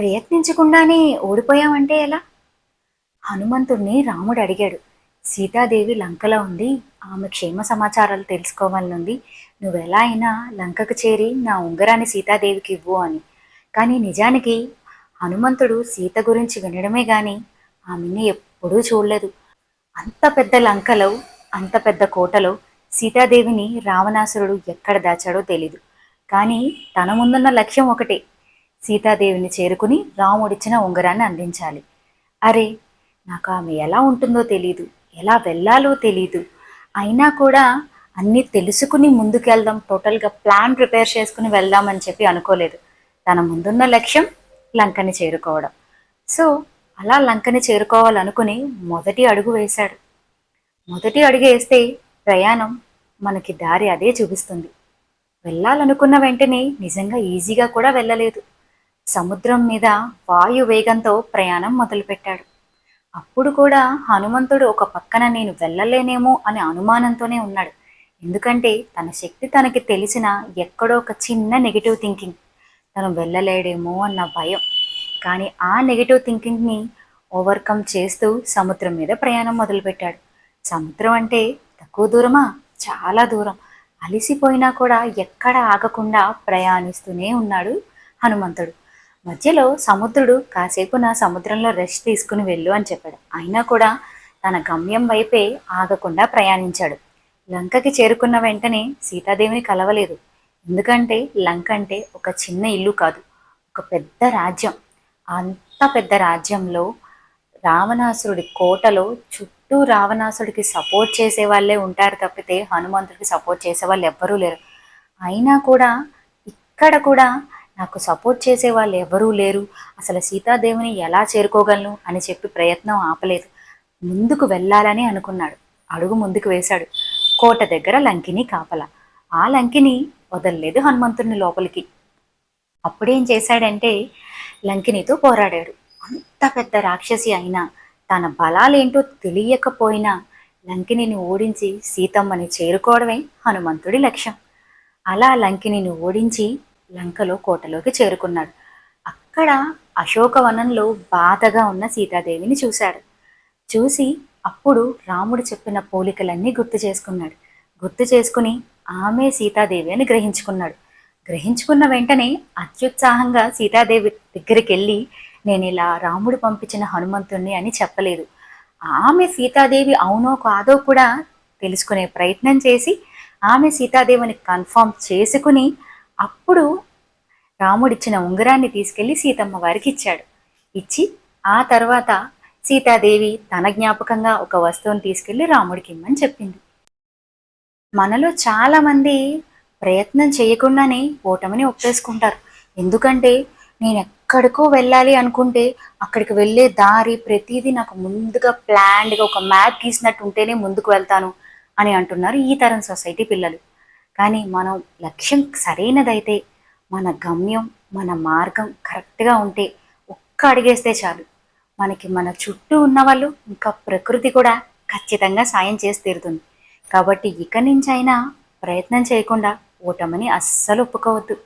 ప్రయత్నించకుండానే ఓడిపోయావంటే ఎలా? హనుమంతుడిని రాముడు అడిగాడు. సీతాదేవి లంకలో ఉంది. ఆమె క్షేమ సమాచారాలు తెలుసుకోవాలనుంది. నువ్వెలా అయినా లంకకు చేరి నా ఉంగరాన్ని సీతాదేవికి ఇవ్వు అని. కానీ నిజానికి హనుమంతుడు సీత గురించి వినడమే గాని ఆమెని ఎప్పుడూ చూడలేదు. అంత పెద్ద లంకలో అంత పెద్ద కోటలో సీతాదేవిని రావణాసురుడు ఎక్కడ దాచాడో తెలీదు. కానీ తన ముందున్న లక్ష్యం ఒకటే సీతాదేవిని చేరుకుని రాముడిచ్చిన ఉంగరాన్ని అందించాలి. అరే నాకు ఆమె ఎలా ఉంటుందో తెలీదు ఎలా వెళ్ళాలో తెలీదు. అయినా కూడా అన్నీ తెలుసుకుని ముందుకెళ్దాం టోటల్గా ప్లాన్ ప్రిపేర్ చేసుకుని వెళ్దామని చెప్పి అనుకోలేదు. తన ముందున్న లక్ష్యం లంకని చేరుకోవడం. సో అలా లంకని చేరుకోవాలనుకుని మొదటి అడుగు వేశాడు. మొదటి అడుగు వేస్తే ప్రయాణం మనకి దారి అదే చూపిస్తుంది. వెళ్ళాలనుకున్న వెంటనే నిజంగా ఈజీగా కూడా వెళ్ళలేదు. సముద్రం మీద వాయు వేగంతో ప్రయాణం మొదలుపెట్టాడు. అప్పుడు కూడా హనుమంతుడు ఒక పక్కన నేను వెళ్ళలేనేమో అనే అనుమానంతోనే ఉన్నాడు. ఎందుకంటే తన శక్తి తనకి తెలిసిన ఎక్కడో ఒక చిన్న నెగిటివ్ థింకింగ్ తను వెళ్ళలేడేమో అన్న భయం. కానీ ఆ నెగిటివ్ థింకింగ్ని ఓవర్కమ్ చేస్తూ సముద్రం మీద ప్రయాణం మొదలుపెట్టాడు. సముద్రం అంటే తక్కువ దూరమా? చాలా దూరం. అలిసిపోయినా కూడా ఎక్కడ ఆగకుండా ప్రయాణిస్తూనే ఉన్నాడు హనుమంతుడు. మధ్యలో సముద్రుడు కాసేపు నా సముద్రంలో రెస్ట్ తీసుకుని వెళ్ళు అని చెప్పాడు. అయినా కూడా తన గమ్యం వైపే ఆగకుండా ప్రయాణించాడు. లంకకి చేరుకున్న వెంటనే సీతాదేవిని కలవలేదు. ఎందుకంటే లంక అంటే ఒక చిన్న ఇల్లు కాదు ఒక పెద్ద రాజ్యం. అంత పెద్ద రాజ్యంలో రావణాసురుడి కోటలో చుట్టూ రావణాసుడికి సపోర్ట్ చేసే వాళ్ళే ఉంటారు తప్పితే హనుమంతుడికి సపోర్ట్ చేసే వాళ్ళు ఎవ్వరూ లేరు. అయినా కూడా ఇక్కడ కూడా నాకు సపోర్ట్ చేసే వాళ్ళు ఎవరూ లేరు. అసలు సీతాదేవిని ఎలా చేరుకోగలను అని చెప్పి ప్రయత్నం ఆపలేదు. ముందుకు వెళ్ళాలని అనుకున్నాడు. అడుగు ముందుకు వేశాడు. కోట దగ్గర లంకిని కాపల. ఆ లంకిని వదలలేదు హనుమంతుడిని లోపలికి. అప్పుడేం చేశాడంటే లంకినితో పోరాడాడు. అంత పెద్ద రాక్షసి అయినా తన బలాలేంటో తెలియకపోయినా లంకినిని ఓడించి సీతమ్మని చేరుకోవడమే హనుమంతుడి లక్ష్యం. అలా లంకినిని ఓడించి లంకలో కోటలోకి చేరుకున్నాడు. అక్కడ అశోకవనంలో బాధగా ఉన్న సీతాదేవిని చూశాడు. చూసి అప్పుడు రాముడు చెప్పిన పోలికలన్నీ గుర్తు చేసుకున్నాడు. గుర్తు చేసుకుని ఆమె సీతాదేవి అని గ్రహించుకున్నాడు. గ్రహించుకున్న వెంటనే అత్యుత్సాహంగా సీతాదేవి దగ్గరికి వెళ్ళి నేను ఇలా రాముడు పంపించిన హనుమంతుణ్ణి అని చెప్పలేదు. ఆమె సీతాదేవి అవునో కాదో కూడా తెలుసుకునే ప్రయత్నం చేసి ఆమె సీతాదేవిని కన్ఫర్మ్ చేసుకుని అప్పుడు రాముడిచ్చిన ఉంగరాన్ని తీసుకెళ్ళి సీతమ్మ వారికి ఇచ్చాడు. ఇచ్చి ఆ తర్వాత సీతాదేవి తన జ్ఞాపకంగా ఒక వస్తువుని తీసుకెళ్ళి రాముడికి ఇమ్మని చెప్పింది. మనలో చాలా మంది ప్రయత్నం చేయకుండానే ఓటమిని ఒప్పేసుకుంటారు. ఎందుకంటే నేను ఎక్కడికో వెళ్ళాలి అనుకుంటే అక్కడికి వెళ్ళే దారి ప్రతిదీ నాకు ముందుగా ప్లాన్డ్గా ఒక మ్యాప్ గీసినట్టు ఉంటేనే ముందుకు వెళ్తాను అని అంటున్నారు ఈ తరం సొసైటీ పిల్లలు. కానీ మనం లక్ష్యం సరైనదైతే మన గమ్యం మన మార్గం కరెక్ట్గా ఉంటే ఒక్క అడిగేస్తే చాలు. మనకి మన చుట్టూ ఉన్న వాళ్ళు ఇంకా ప్రకృతి కూడా ఖచ్చితంగా సాయం చేసి తీరుతుంది. కాబట్టి ఇక నుంచైనా ప్రయత్నం చేయకుండా ఓటమని అస్సలు ఒప్పుకోవద్దు.